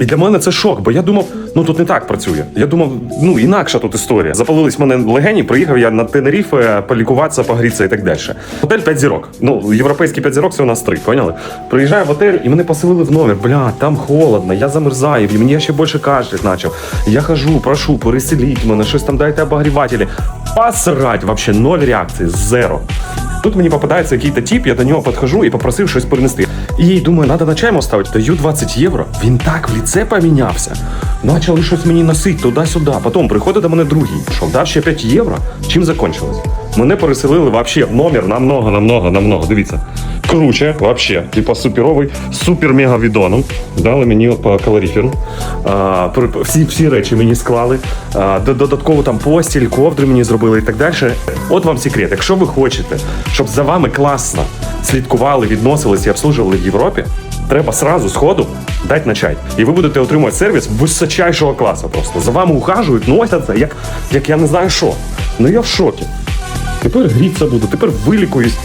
І для мене це шок, бо я думав, ну тут не так працює. Я думав, ну інакша тут історія. Запалились мене легені, приїхав я на Тенеріфе полікуватися, погрітися і так далі. Готель 5 зірок. Ну, європейський 5 зірок це у нас 3, поняли? Приїжджаю в готель і мене поселили в номер. Бля, там холодно, я замерзаю, і мені ще більше кашлять почав. Я хожу, прошу, переселіть мене, щось там дайте обогрівателі. Посрать, вообще ноль реакції, зеро. Тут мені попадається якийсь тип, я до нього підхожу і попросив щось принести. І їй думаю, треба на чаймо ставити. Даю 20 євро. Він так в ліце помінявся. Почали щось мені носити туди-сюди. Потім приходить до мене другий. Що дав ще 5 євро? Чим закінчилось? Мене переселили вообще в номер намного, намного, намного. Дивіться. Круче, вообще. Типа суперовий, супер-мега відоном. Дали мені по калоріферу. А, всі, всі речі мені склали. А, додатково там постіль, ковдри мені зробили і так далі. От вам секрет. Якщо ви хочете, щоб за вами класно слідкували, відносились і обслужували в Європі, треба сразу з дати на чай. І ви будете отримувати сервіс височайшого класу просто. За вами ухажують, носяться, як, як я не знаю що. Ну я в шокі. Тепер гріться буду, тепер вилікуюсь.